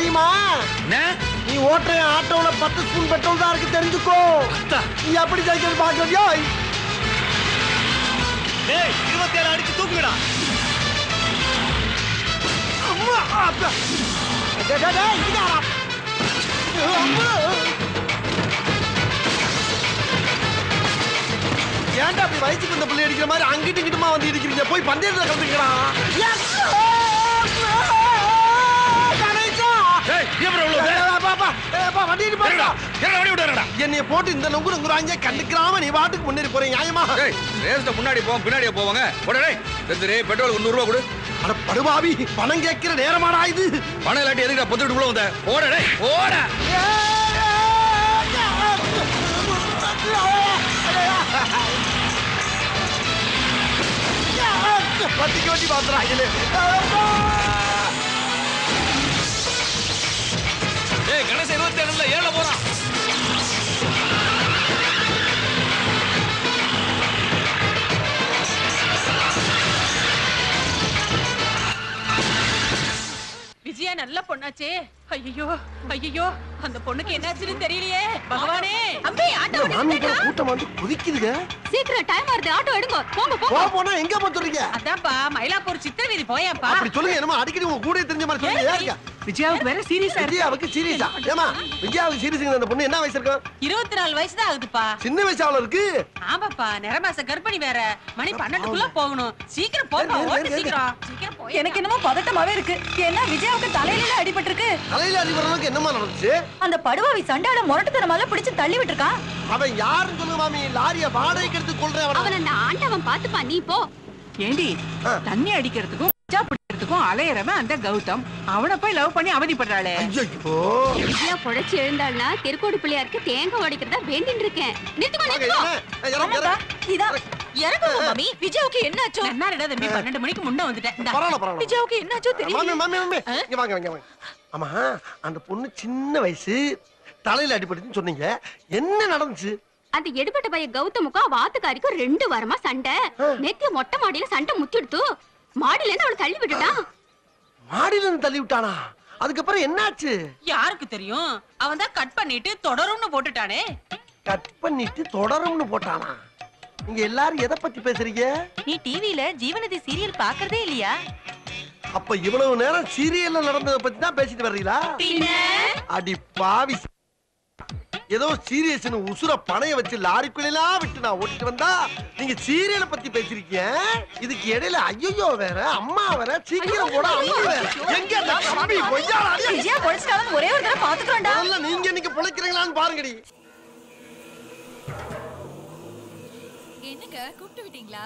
தெரியுமா? நீ ஓட்டுற ஆட்டோல பத்து ஸ்பூன் பெட்ரோல் தான் இருக்கு தெரிஞ்சுக்கோ. நீ எப்படி ஜெயிக்கிறது பாக்குறியா டேய் இருபத்தேழு அடிச்சு. அம்மா. ஏன்டா அப்படி வயசுக்கு வந்த பிள்ளை அடிக்கிற மாதிரி அங்கிட்டு இங்கிட்டுமா வந்து இருக்கிறீங்க போய் பந்தயத்துல என்னைய போட்டு இந்த நொங்கு நொங்குறாங்க கண்டுக்கிறாம நீ பாட்டுக்கு முன்னேறி போறீங்க நியாயமா? ரேஸ்ல முன்னாடி போவோம் பின்னாடியே போவாங்க. உடனே தெரிஞ்சு பெட்ரோல் நூறு ரூபா கொடு. அட படுபாவி பணம் கேட்கிற நேரமாடா இது. பணம் இல்லாட்டி எதுக்கு பொத்துட்டு உள்ள வந்த? போட டேய். போட. பத்திக்கு வட்டி பாத்துறாங்களே ஏய் கணேசன் நல்ல பொண்ணாச்சே ஐயோ ஐயோ அந்த பொண்ணுக்கு என்னாச்சுன்னு தெரியலையே. பகவானே. அம்பி ஆட்டோ மாமி கூட கூட்டம் வந்து குதிக்குதுங்க. சீக்கிரம் டைம் வருது ஆட்டோ எடுங்க. போங்க போ போனா எங்க போக சொல்றீங்க? அதான்ப்பா மயிலாப்பூர் சித்திர வீதி போயாப்பா. அப்படி சொல்லுங்க என்னமோ அடிக்கடி உங்க கூட தெரிஞ்ச மாதிரி சொல்லுங்க ஏங்க விஜயாவுக்கு வேற சீரியஸா விஜயாவுக்கு சீரியஸா ஏமா விஜயாவுக்கு சீரியஸ் அந்த பொண்ணு என்ன வயசு இருக்கும் இருபத்தி நாலு வயசு தான் ஆகுதுப்பா. சின்ன வயசு அவ்வளவு இருக்கு? ஆமாப்பா நிறமாச கர்ப்பிணி வேற. மணி பன்னெண்டுக்குள்ள போகணும். சீக்கிரம் ஏறு. சீக்கிரம். சீக்கிரம் போய் எனக்கு என்னமோ பதட்டமாவே இருக்கு. ஏன்னா விஜயாவுக்கு தலையில அடிபட்டு இருக்கு தலையில அடிபடுற அளவுக்கு என்னமா நடந்துச்சு? அந்த படுவாவி சண்டாட முரட்டுத்தனமால பிடிச்சு தள்ளி விட்டுருக்கான். அவன் யாருன்னு சொல்லுங்க மாமி லாரிய வாடகைக்கு எடுத்து கொள்றேன் அவன. அவன் அந்த ஆண்டவன் பாத்துப்பா நீ போ. ஏண்டி. தண்ணி அடிக்கிறதுக்கும் பிடிக்கிறதுக்கும் அலையறவன் அந்த கௌதம். அவனை போய் லவ் பண்ணி அவதிப்படுறாளே. ஐயோ பொழைச்சு எழுந்தாள்னா திருக்கோடு பிள்ளையாருக்கு தேங்காய் உடைக்கிறதா வேண்டின்னு இருக்கேன். நிறுத்துமா. இதான் இறங்குங்க மாமி. விஜயாவுக்கு என்னாச்சோ? தம்பி பன்னெண்டு மணிக்கு முன்ன வந்துட்டேன். விஜயாவுக்கு என்னாச்சோ மாமி ஆமா அந்த பொண்ணு சின்ன வயசு தலையில அடிபட்டுச்சுன்னு சொன்னீங்க. என்ன நடந்துச்சு? அந்த எடுபட்ட பைய கௌதமுக்கும் அவ ஆத்துக்காரிக்கும் ரெண்டு வாரமா சண்டை. நேத்து மொட்டை மாடியில சண்டை முத்திடுத்து மாடியில இருந்து அவளை தள்ளி விட்டுட்டான். மாடியில இருந்து தள்ளி விட்டானா? அதுக்கப்புறம் என்னாச்சு? யாருக்கு தெரியும்? அவன் தான் கட் பண்ணிட்டு தொடரும்னு போட்டுட்டானே. கட் பண்ணிட்டு தொடரும்னு போட்டானா? நீங்க எல்லாரும் எதை பத்தி பேசுறீங்க? நீ டிவில ஜீவநதி சீரியல் பாக்குறதே இல்லையா? அப்ப இவ்வளவு நேரம் சீரியல்ல நடந்ததை பத்தி தான் பேசிட்டு வர்றீங்களா? அடி பாவி. ஏதோ சீரியஸ்னு உசுர பணைய வச்சு லாரிக்குள்ளெல்லாம் விட்டு நான் ஓட்டிட்டு வந்தா நீங்க சீரியலை பத்தி பேசிருக்கீங்க? இதுக்கு இடையில ஐயோ வேற அம்மா வேற சீக்கிரம் போட அம்மா வேற. எங்க தம்பி ஒரே ஒரு தடவை பாத்துக்கிறோம்டா நீங்க இன்னைக்கு பிழைக்கிறீங்களான்னு பாருங்கடி. என்னங்க கூப்பிட்டு விட்டீங்களா?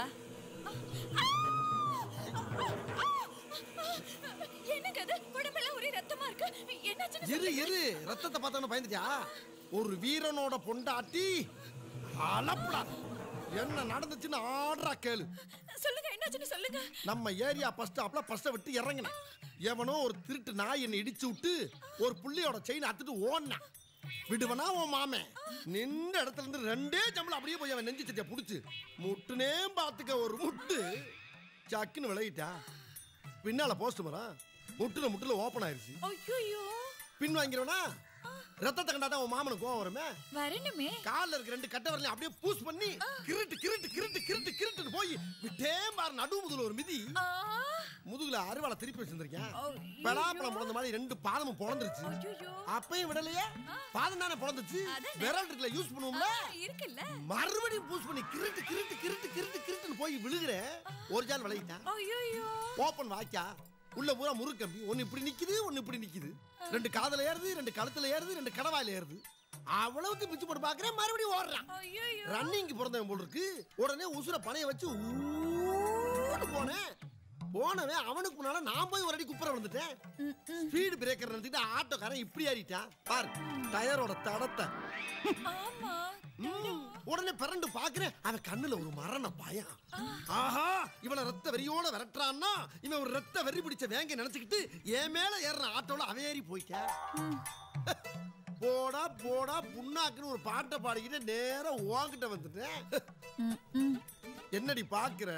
என்னங்க அது உடம்பெல்லாம் ஒரே ரத்தமா இருக்கு. என்னாச்சு இரு இரு. ரத்தத்தை பார்த்தவன பயந்துட்டியா? ஒரு வீரனோட பொண்டாட்டி அலப்படா. என்ன நடந்துச்சுன்னு ஆடுறா கேளு. சொல்லுங்க என்னாச்சுன்னு சொல்லுங்க. நம்ம ஏரியா பஸ் ஸ்டாப்ல பஸ்ஸை விட்டு இறங்கினேன் எவனோ ஒரு திருட்டு நாய் என்னை இடிச்சு விட்டு ஒரு புள்ளியோட செயின் அத்துட்டு ஓடினான் விடுவனா உன் மாமன் நின்ற இடத்துல இருந்து ரெண்டே ஜம்பளம் அப்படியே போய் அவன் நெஞ்சு சட்டியை புடிச்சு முட்டுனே பாத்துக்க ஒரு முட்டு. சக்குன்னு விளையிட்டா பின்னால போஸ்ட் மரம் முட்டுல முட்டுல ஓபன் ஆயிருச்சு. பின் வாங்கிறவனா ரத்தத்தை கண்டாதான் உன் மாமனுக்கு கோவம் வருமே? வரணுமே. கால்ல இருக்க ரெண்டு கட்டை வரலையும் அப்படியே பூஸ் பண்ணி கிருட்டு கிருட்டு கிருட்டு கிருட்டு கிருட்டுன்னு போய் விட்டே பாரு நடு முதுகுல ஒரு மிதி. முதுகுல அருவாளை திருப்பி வச்சிருந்திருக்கேன். பலாப்பழம் பிறந்த மாதிரி ரெண்டு பாதமும் பிறந்துருச்சு அப்பயும் விடலையே? பாதம் தானே பிறந்துச்சு விரல் இருக்குல்ல யூஸ் பண்ணுவோம்ல? இருக்குல்ல. மறுபடியும் பூஸ் பண்ணி கிருட்டு கிருட்டு கிருட்டு கிருட்டு கிருட்டுன்னு போய் விழுகிறேன். ஒரு ஜால் விளையிட்டேன். ஓப்பன் வாய்க்கா. உள்ள பூரா முறுக்கம்பி ஒன்னு இப்படி நிக்குது ஒன்னு இப்படி நிக்குது. ரெண்டு காதுல ஏறுது ரெண்டு கழுத்துல ஏறுது ரெண்டு கடவாயில ஏறுது. அவ்வளவுக்கு பிச்சு போட்டு பாக்குறேன் மறுபடியும் ஓடுறான். ரன்னிங்க்கு பிறந்தவன் போல் இருக்கு. உடனே உசுர பணைய வச்சு ஊன்னு போனேன். போனவன் அவனுக்கு முன்னால நான் போய் ஒரு அடி குப்புற விழுந்துட்டேன். ஸ்பீடு பிரேக்கர் நிறுத்திட்டு ஆட்டோக்காரன் இப்படி ஏறிட்டான் பாரு டயரோட தடத்தை. உடனே பிறண்டு பாக்குறேன். அவன் கண்ணுல ஒரு மரண பயம். ஆஹா இவனை ரத்த வெறியோட விரட்டுறான்னா இவன் ஒரு ரத்த வெறி பிடிச்ச வேங்க நினைச்சுக்கிட்டு என் மேல ஏறுற ஆட்டோல அவன் ஏறி போய்க்க போடா போடா புண்ணாக்குன்னு ஒரு பாட்டை பாடிக்கிட்டு நேரா உன்கிட்ட வந்துட்டேன். என்னடி பாக்குற?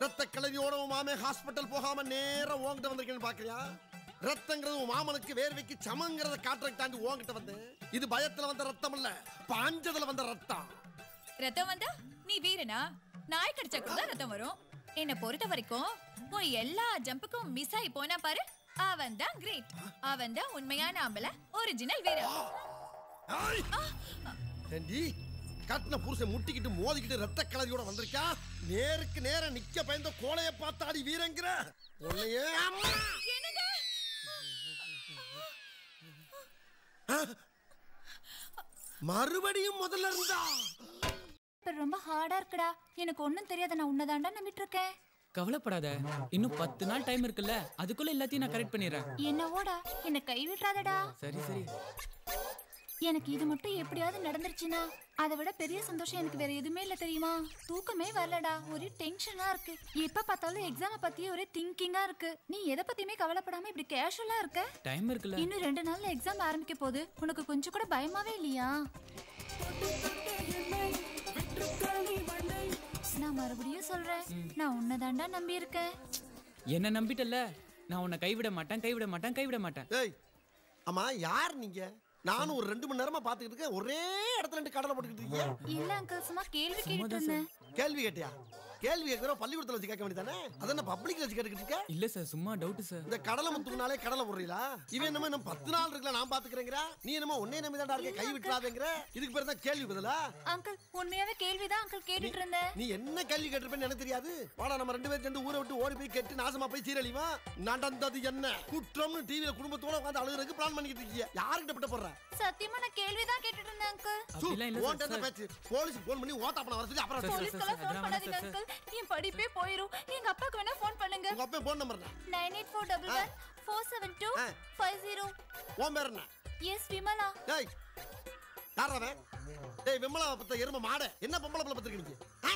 ரத்த கலரியோட உன் மாமே ஹாஸ்பிட்டல் போகாம நேரா உன்கிட்ட வந்திருக்கேன்னு பாக்குறியா? ரத்தங்கிறது உன் மாமனுக்கு வேர்வைக்கு சமங்கிறத காட்டுறதுக்கு தாண்டி உன்கிட்ட வந்தேன். இது பயத்துல வந்த ரத்தம் இல்ல பாஞ்சதுல வந்த ரத்தம். ரத்தம் வந்தா நீ வீரனா? நாய் கடிச்சா கூட ரத்தம் வரும். என்ன பொறுத்த வரைக்கும் உன் எல்லா ஜம்புக்கும் மிஸ் ஆகி போனா பாரு அவன் தான் கிரேட் அவன் தான் உண்மையான ஆம்பளை ஒரிஜினல் வீரன். கட்டின புருஷன் முட்டிக்கிட்டு மோதிக்கிட்டு ரத்த கலரியோட வந்திருக்கா நேருக்கு நேர நிக்க பயந்த கோலைய பார்த்தாடி வீரங்கிற. உன்னையே! மறுபடியும் முதல்ல இருந்தா? ரொம்ப ஹார்டா இருக்குடா. எனக்கு ஒண்ணும் தெரியாத நான் உன்னதாண்டா நம்பிட்டு இருக்கேன் கவலைப்படாத. இன்னும் பத்து நாள் டைம் இருக்குல்ல. அதுக்குள்ள எல்லாத்தையும் நான் கரெக்ட் பண்ணிடுறேன். என்னவோடா? என்ன கை விட்டுறாதடா. சரி சரி. எனக்கு இது மட்டும் எப்படியாவது நடந்துருச்சுன்னா அதை விட பெரிய சந்தோஷம் எனக்கு வேற எதுவுமே இல்ல தெரியுமா? தூக்கமே வரலடா. ஒரே டென்ஷனா இருக்கு. எப்ப பார்த்தாலும் எக்ஸாம பத்தியே ஒரே திங்கிங்கா இருக்கு. நீ எதை பத்தியுமே கவலைப்படாம இப்படி கேஷுவலா இருக்க? டைம் இருக்குல்ல. இன்னும் ரெண்டு நாள்ல எக்ஸாம் ஆரம்பிக்க போகுது. உனக்கு கொஞ்சம் கூட பயமாவே இல்லையா? நான் மறுபடியும் சொல்றேன். நான் உன்னதாண்டா நம்பி இருக்கேன் என்ன நம்பிட்டல்ல? நான் உன்னை கைவிட மாட்டேன் கைவிட மாட்டேன் கைவிட மாட்டேன். ஏய் அம்மா யார் நீங்க? நானும் ஒரு ரெண்டு மணி நேரமா பாத்துக்கிட்டு இருக்கேன். ஒரே இடத்துல ரெண்டு கடலை போட்டுக்கிட்டு இருக்கீங்க? இல்ல அங்கிள் சும்மா கேள்வி கேட்டுட்டு இருந்தேன் கேள்வி கேட்டியா? கேள்வி கேட்கிறோம் பள்ளிக்கூடத்துல வச்சு கேட்க வேண்டியதானே? அதென்ன பப்ளிக்ல வச்சு கேட்டுக்கிட்டு இருக்க? இல்ல சார் சும்மா டவுட் சார். இந்த கடலை முத்துக்குனாலே கடலை போடுறீங்களா? இவன் என்னமோ இன்னும் பத்து நாள் இருக்குல்ல நான் பாத்துக்கிறேங்கிறா. நீ என்னமோ ஒன்னே நம்பி தான் இருக்க கை விட்டுறாதேங்கிற இதுக்கு பேர் தான் கேள்வி பதிலா? அங்கிள் உண்மையாவே கேள்விதான் அங்கிள் கேட்டுட்டு இருந்தேன் நீ என்ன கேள்வி கேட்டிருப்பேன்னு எனக்கு தெரியாது. வாடா நம்ம ரெண்டு பேரும் சேர்ந்து ஊரை விட்டு ஓடி போய் கெட்டு நாசமா போய் சீரழிவா? நடந்தது என்ன? குற்றம்னு டிவியில குடும்பத்தோட உட்காந்து அழுகுறதுக்கு பிளான் பண்ணிக்கிட்டு இருக்கீங்க யாருக்கிட்ட பட்ட போடுற? சத்தியமா நான் கேள்விதான் கேட்டுட்டு இருந்தேன் அங்கிள். போலீஸ் போன் பண்ணி ஓட்டா பண்ண வர சொல்லி அப்புறம் போலீஸ்க்கெல்லாம் ஃபோன் பண்ணாதீங்க அங்கிள். என் படிப்பே போயிரும். எங்க அப்பாக்கு வேணா ஃபோன் பண்ணுங்க. உங்க அப்பா phone number nine eight four double one four seven two. Five zero. உன் பேர் என்ன? எஸ் விமலா. டேய் யாரவன் டேய் விமலா பத்த எரும மாடு. என்ன பொம்பளை பிள்ளை பத்திருக்க நீங்க? ஆ?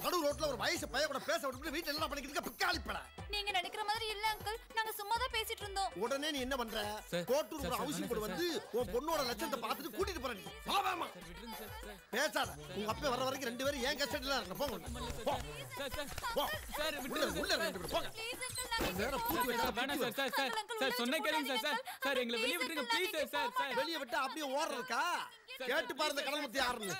நடு ரோட்ல ஒரு வயசு பையன் கூட பேச விட்டு வீட்டுல என்ன பண்ணிக்கிட்டு நீங்க இல்ல அங்கிள் நாங்க சும்மா தான் பேசிட்டு இருந்தோம். உடனே நீ என்ன பண்ற? கோட்டூர் ஒரு சார், போடு வந்து உன் பொண்ணோட லட்சத்தை பார்த்துட்டு கூட்டிட்டு போற நீ. வா வாமா சார் விட்டுருங்க சார் சார். பேசாத. உங்க அப்பா வர வரைக்கும் ரெண்டு பேரும் ஏன் கஷ்டத்துல இருக்க போங்க. போ. சார் உள்ள உள்ள சார். ரெண்டு பேரும் போங்க. வெளியே விட்டுருங்க Please, please sir sir sir. வெளியே விட்டு அப்படியே ஓடுறதுக்கா கேட்டு பாருங்க கடல் முத்தி யாருன்னு.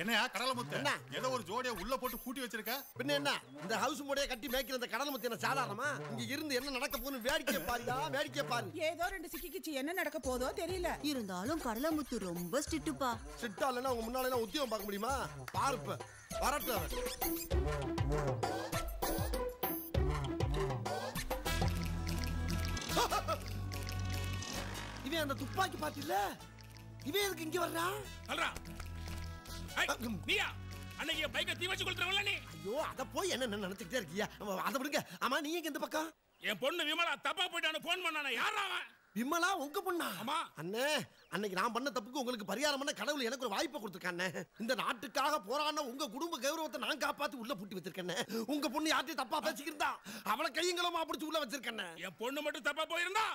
என்னையா கடலை முத்து? என்ன? ஏதோ ஒரு ஜோடியை உள்ள போட்டு பூட்டி வச்சிருக்க? பின்ன என்ன? இந்த ஹவுஸ் மூடையை கட்டி மேய்க்கிற இந்த கடல் முத்தி என்ன சாதாரணமா? இங்க இருந்து என்ன நடக்க போகுதுன்னு வேடிக்கை பாருடா வேடிக்கை பாரு. ஏதோ ரெண்டு சிக்கிக்கிச்சு என்ன நடக்க போதோ தெரியல. இருந்தாலும் கடலமுத்து ரொம்ப ஸ்ட்ரிக்ட்டுப்பா சிட்டா இல்லைன்னா உங்க முன்னால எல்லாம் உத்தியோகம் பார்க்க முடியுமா? பாருப்ப வரட்டும் அவன். இவன் அந்த துப்பாக்கி பாத்தில இவன் எதுக்கு இங்க வர்றான்? நீயா? அன்னைக்கு பைக்கை தீ வச்சு கொடுத்துருவல நீ. ஐயோ அத போய் என்ன நினைச்சுக்கிட்டே இருக்கியா? அதை விடுங்க. ஆமா நீ எங்க இந்த பக்கம்? என் பொண்ணு விமலா தப்பா போயிட்டான்னு போன் பண்ணானே. யாரா அவன்? விமலா உங்க பொண்ணா? ஆமா. அண்ணே அன்னைக்கு நான் பண்ண தப்புக்கு உங்களுக்கு பரிகாரம் பண்ண கடவுள் எனக்கு ஒரு வாய்ப்பை கொடுத்துருக்கானே இந்த நாட்டுக்காக போராடின உங்க குடும்ப கௌரவத்தை நான் காப்பாத்தி உள்ள பூட்டி வச்சிருக்கேன் உங்க பொண்ணு யார்ட்டையும் தப்பா பேசிக்கிருந்தா அவளை கையங்களமா பிடிச்சு உள்ள வச்சிருக்கேன் என் பொண்ணு மட்டும் தப்பா போயிருந்தா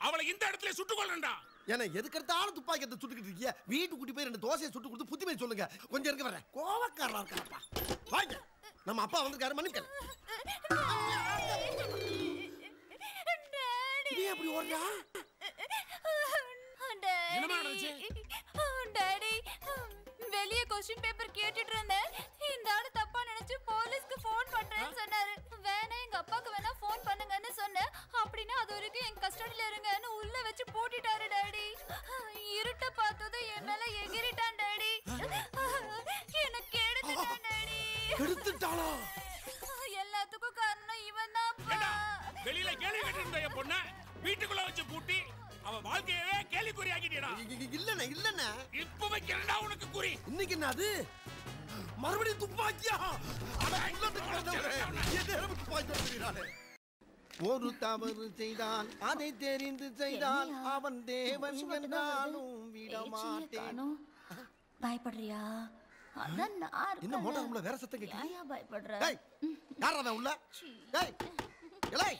அவளை இந்த இடத்துல சுட்டுக் கொள்ளண்டா ஏன்னா எதுக்கெடுத்தாலும் துப்பாக்கி எடுத்து சுட்டுக்கிட்டு இருக்கிய? வீட்டுக்கு கூட்டி போய் ரெண்டு தோசையை சுட்டு கொடுத்து புத்திமை சொல்லுங்க. கொஞ்சம் இருக்க வரேன். கோவக்காரனா இருக்காப்பா வாங்க. நம்ம அப்பா வந்திருக்காரு மன்னிக்கல இவன் எப்படி ஓடுறா? வெளிய கொஸ்டின் பேப்பர் கேட்டுட்டு இருந்தேன். இந்த ஆளு நினைச்சு போலீஸ்க்கு ஃபோன் பண்றேன்னு சொன்னாரு. வேணா எங்க அப்பாக்கு வேணா ஃபோன் பண்ணுங்கன்னு சொன்னேன். அப்படின்னா அது வரைக்கும் என் கஸ்டடியில இருங்கன்னு உள்ள வச்சு பூட்டிட்டாரு டாடி. இருட்ட பார்த்ததும் என் மேல எகிரிட்டான் டாடி. எனக்கு எடுத்துட்டான் டாடி. எடுத்துட்டாளா எல்லாத்துக்கும் காரணம் இவன் தான் வெளியில கேள்வி கேட்டு என் பொண்ண வீட்டுக்குள்ள வச்சு பூட்டி அவ வாழ்க்கையவே கேள்விக்குறி இ- இல்லண்ணே. இல்லண்ணே இப்ப வைக்கிறா உனக்கு குறி. இன்னைக்கு என்ன அது? மறுபடியும் துப்பாக்கியா? துப்பாக்கி. ஒரு தவறு செய்தால் அதை தெரிந்து செய்தால் அவன் தேவன் என்றாலும் விடமாட்டேன். பயப்படுறியா? அதான் நான் என்ன மோட்டார் ரூம்ல வேற சத்தம் கேக்குது? ஏன் பயப்படுற? டேய் யார் அவன் உள்ள? டேய் டேய்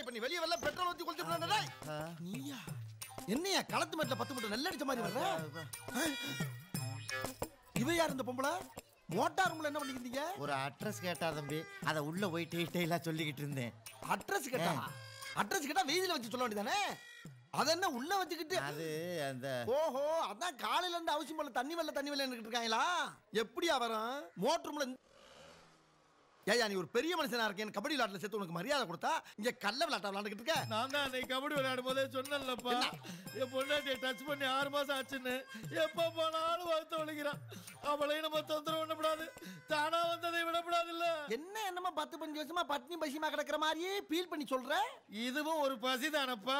இப்ப நீ வெளிய வரல பெட்ரோல் ஊத்தி டேய். நீயா? என்னையா களத்து மேட்ல பத்து மட்டும் நல்ல அடிச்ச மாதிரி வர்ற? இவ யார் இந்த பொம்பளை? மோட்டார் ரூம்ல என்ன பண்ணிக்கிறீங்க ஒரு அட்ரஸ் கேட்டா தம்பி அத உள்ள போய் டீட்டெயிலா சொல்லிக்கிட்டு இருந்தேன். அட்ரஸ் கேட்டா? அட்ரஸ் கேட்டா வெயில வச்சு சொல்ல வேண்டியதானே? அத என்ன உள்ள வச்சுக்கிட்டு? அது அந்த ஓஹோ அதான் காலையில இருந்து அவசியம் போல தண்ணி வெள்ள தண்ணி வெள்ள இருக்காங்களா? எப்படியா வரும்? மோட்டர் ஏயா நீ ஒரு பெரிய மனுஷனா இருக்கேன். கபடி விளையாட்டுல சேர்த்து உனக்கு மரியாதை கொடுத்தா இங்க கள்ள விளையாட்ட விளையாண்டுக்கிட்டு இருக்க? நான் தான் அன்னைக்கு கபடி விளையாடும் போதே சொன்னேன்லப்பா என் பொண்டாட்டியை டச் பண்ணி ஆறு மாசம் ஆச்சுன்னு எப்ப போனாலும் வருத்த ஒழிக்கிறான். அவளையும் நம்ம தொந்தரவு பண்ணக்கூடாது. தானா வந்ததை விடக்கூடாது இல்ல என்ன என்னமா பத்து பஞ்சு வருஷமா பட்னி பசிமா கிடக்குற மாதிரியே ஃபீல் பண்ணி சொல்ற? இதுவும் ஒரு பசி தானப்பா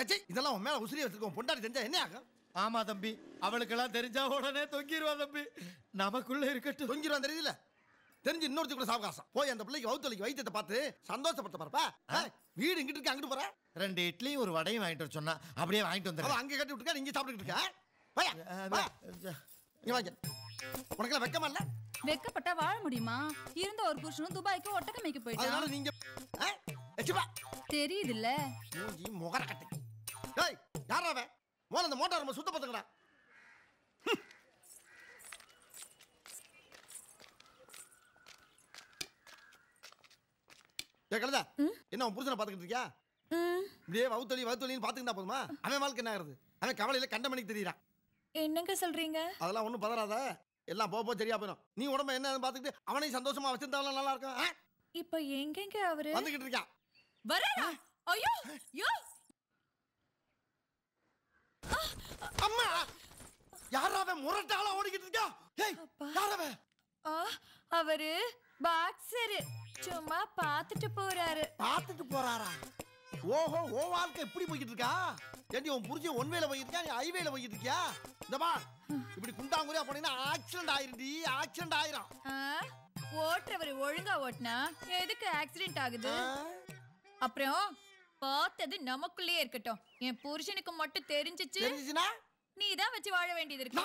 ஏச்சி இதெல்லாம் உன் மேல உசிரி வச்சிருக்கோம் பொண்டாட்டி செஞ்சா என்ன ஆகும்? ஆமா தம்பி. அவளுக்கெல்லாம் தெரிஞ்சா உடனே தொங்கிடுவா தம்பி. நமக்குள்ள இருக்கட்டும். தொங்கிடுவான் தெரியல தெரிஞ்சு இன்னொருத்தி கூட சாவகாசம். போய் அந்த பிள்ளைக்கு வவுத்தலிக்கு வைத்தியத்தை பார்த்து சந்தோஷப்பட்ட பாருப்பா. வீடு இங்கிட்டு இருக்கு? அங்கிட்டு போற? ரெண்டு இட்லியும் ஒரு வடையும் வாங்கிட்டு வர சொன்னா அப்படியே வாங்கிட்டு வந்துடுறேன் அங்க கட்டி விட்டுருக்கா நீங்க சாப்பிட்டுக்கிட்டு இருக்க. இங்க வாங்க. உனக்கெல்லாம் வெக்கமா இல்ல? வெக்கப்பட்டா வாழ முடியுமா? இருந்த ஒரு புருஷனும் துபாய்க்கு ஒட்டக்க மேய்க்க அதனால போயிட்டான் நீங்க வா. தெரியுதுல்ல. மூஞ்சி முகர கட்டு டேய் யாரா அவன்? அந்த மோட்டார் நம்ம சுத்த பத்துக்கடா ஏ கழுதா. என்ன உன் புருஷனை பார்த்துக்கிட்டு இருக்கியா? இப்படியே வவுத்தொலி வவுத்தொலின்னு பார்த்துக்கிட்டா போதுமா? அவன் வாழ்க்கை என்ன ஆகுது அவன் கவலையில கண்ட மணிக்கு தெரியறான். என்னங்க சொல்றீங்க? அதெல்லாம் ஒன்றும் பதறாத. எல்லாம் போக போக சரியா போயிடும். நீ உடம்ப என்ன பார்த்துக்கிட்டு அவனையும் சந்தோஷமா வச்சிருந்தாலும் நல்லா இருக்கும்? இப்ப எங்கெங்க அவரு? வந்துகிட்டு இருக்கான் வரா ஐயோ யோ அம்மா! யாரா அவன்? முரட்டாளா ஓடிக்கிட்டு இருக்கா ஏய் யார் அவன்? ஆ, அவரு பாக்ஸரு சும்மா பாத்துட்டு போறாரு. பார்த்துட்டு போறாரா? ஓஹோ ஓ வாழ்க்கை எப்படி போய்கிட்டு இருக்கா ஏண்டி உன் புருஷன் ஒன் வேல இருக்கா நீ ஹைவேல போய்கிட்டு இருக்கியா இந்த பா இப்படி குண்டாங்குறியா போனீங்கன்னா ஆக்சிடென்ட் ஆயிருடி ஆக்சிடென்ட் ஆயிரும். ஓட்டுறவர் ஒழுங்கா ஓட்டுனா எதுக்கு ஆக்சிடென்ட் ஆகுது? அப்புறம் பார்த்தது நமக்குள்ளே இருக்கட்டும். என் புருஷனுக்கு மட்டும் தெரிஞ்சிச்சு. நீ தான் வச்சு வாழ வேண்டியது இருக்கு.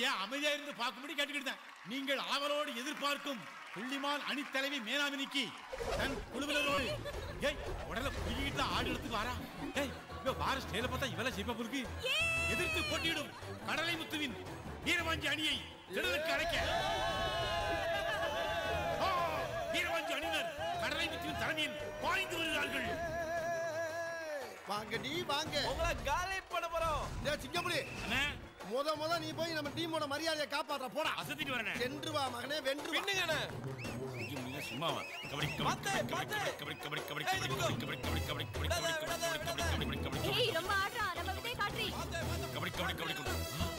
ஏன் அமைதியா இருந்து பார்க்கும்படி கேட்டுக்கிட்டேன் நீங்கள் ஆவலோடு எதிர்பார்க்கும் புள்ளிமான் அணித்தலைவி மேனாமினிக்கு தன் குழுவினரோடு ஏய் உடல தான் ஆடு எடுத்துக்கு வாரா ஏய் இவ வார ஸ்டைல பார்த்தா இவள சிப்ப புருக்கு எதிர்த்து போட்டியிடும் கடலை முத்துவின் வீரவாஞ்சி அணியை திடலுக்கு அழைக்க. ஆ, வீரவாஞ்சி அணியினர் கடலை முத்துவின் தலைமையில் பாய்ந்து வருகிறார்கள். வாங்கடி வாங்க. உங்களை காலி பண்ண போறோம். சிங்கமுடி முத முத நீ போய் நம்ம டீமோட மரியாதையை காப்பாற்ற போடா அசத்திட்டு வரேனே சென்று வா மகனே வென்று பின்னுங்கண்ணே சும்மாவா கபடி கபடி கபடி கபடி கபடி கபடி கபடி கபடி கபடி கபடி கபடி கபடி கபடி கபடி கபடி கபடி கபடி ஏய் ரொம்ப ஆடுறா நம்ம விட்டே காட்ரி கபடி கபடி கபடி கபடி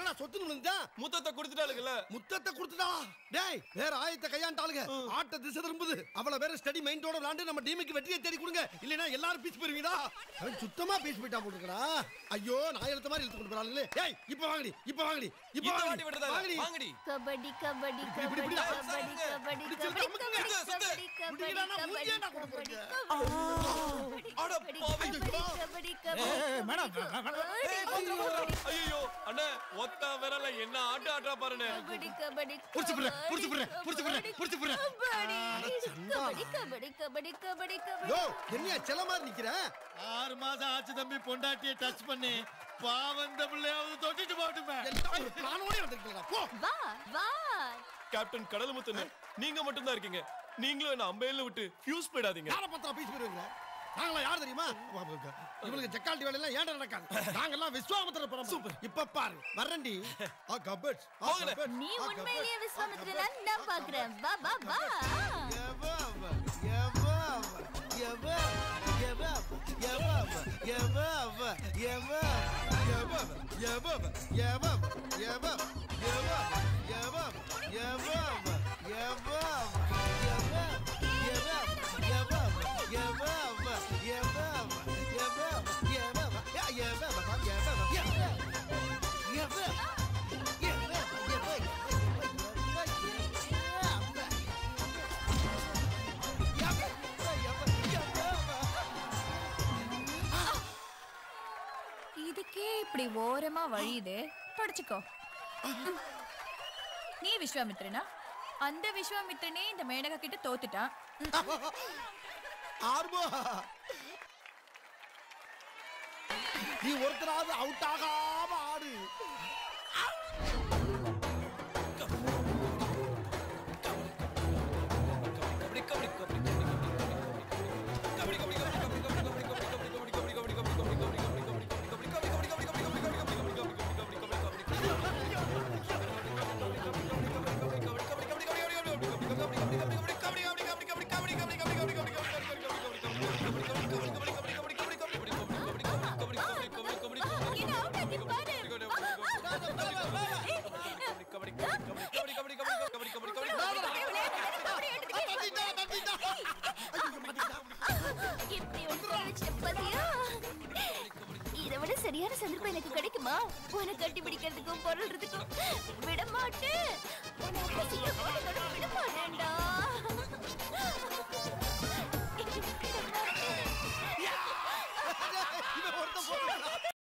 என்னடா சொத்து விழுந்தா முத்தத்தை கொடுத்துட்டாளுங்கல்ல. முத்தத்தை கொடுத்துட்டா? டேய் வேற ஆயத்தை கையாண்டாளுங்க. ஆட்ட திசை திரும்புது. அவள வேற ஸ்டடி மைண்டோட விளையாண்டு நம்ம டீமுக்கு வெற்றியை தேடி கொடுங்க. இல்லைன்னா எல்லாரும் பீச் போயிருவீங்களா அவன் சுத்தமா பீச் போயிட்டா போட்டுக்கடா ஐயோ நான் எழுத்த மாதிரி இழுத்து கொண்டு போறாங்களே ஏய் இப்ப வாங்கடி இப்ப வாங்கடி இப்ப வாங்கடி. வாங்கடி. வாங்கடி. கபடி கபடி இப்படி, கபடி இப்படி, கபடி கபடி கபடி கபடி. கபடி கபடி கபடி கபடி அண்ணே ஒத்த விரல என்ன ஆட்டு ஆட்டா பாருண்ணே. கபடி கபடி புடிச்சு புடுற, புடிச்சு புடுற, புடிச்சு புடுற, புடிச்சு புடுற. கபடி. கபடி கபடி கபடி கபடி யோ என்னையா செல்ல மாதிரி நிக்கிற? ஆறு மாசம் ஆச்சு தம்பி பொண்டாட்டியை டச் பண்ணி. பாவம் இந்த பிள்ளையாவது தொட்டிட்டு போட்டுமே நானோட வந்துருக்கா போ. வா வா. கேப்டன் கடல் முத்துன்னு நீங்க மட்டும் தான் இருக்கீங்க. நீங்களும் என்ன அம்பையில விட்டு ஃபியூஸ் போயிடாதீங்க. யார பத்திரா பீச் போயிருவீங்க நாங்களா யார் தெரியுமா இவங்களுக்கு ஜக்கால்டி வேலை எல்லாம் ஏன்டா நடக்காது நாங்கெல்லாம் விஸ்வாமித்திர பரம் சூப்பர் இப்ப பாரு வரண்டி ஆ கபட் நீ உண்மையிலேயே விஸ்வாமித்திரனா நான் பாக்குறேன் வா வா வா இதுக்கே இப்படி ஓரமா வழியுது படிச்சுக்கோ. நீ விஸ்வாமித்ரனா? அந்த விஸ்வாமித்ரனே இந்த மேனகா கிட்ட தோத்துட்டான் நீ ஒருத்தராவது அவுட் ஆகாம ஆடு. இதை சரியான சந்தர்ப்பம் எனக்கு கிடைக்குமா உன கட்டி பிடிக்கிறதுக்கும் பொருள்றதுக்கும் விட மாட்டேன்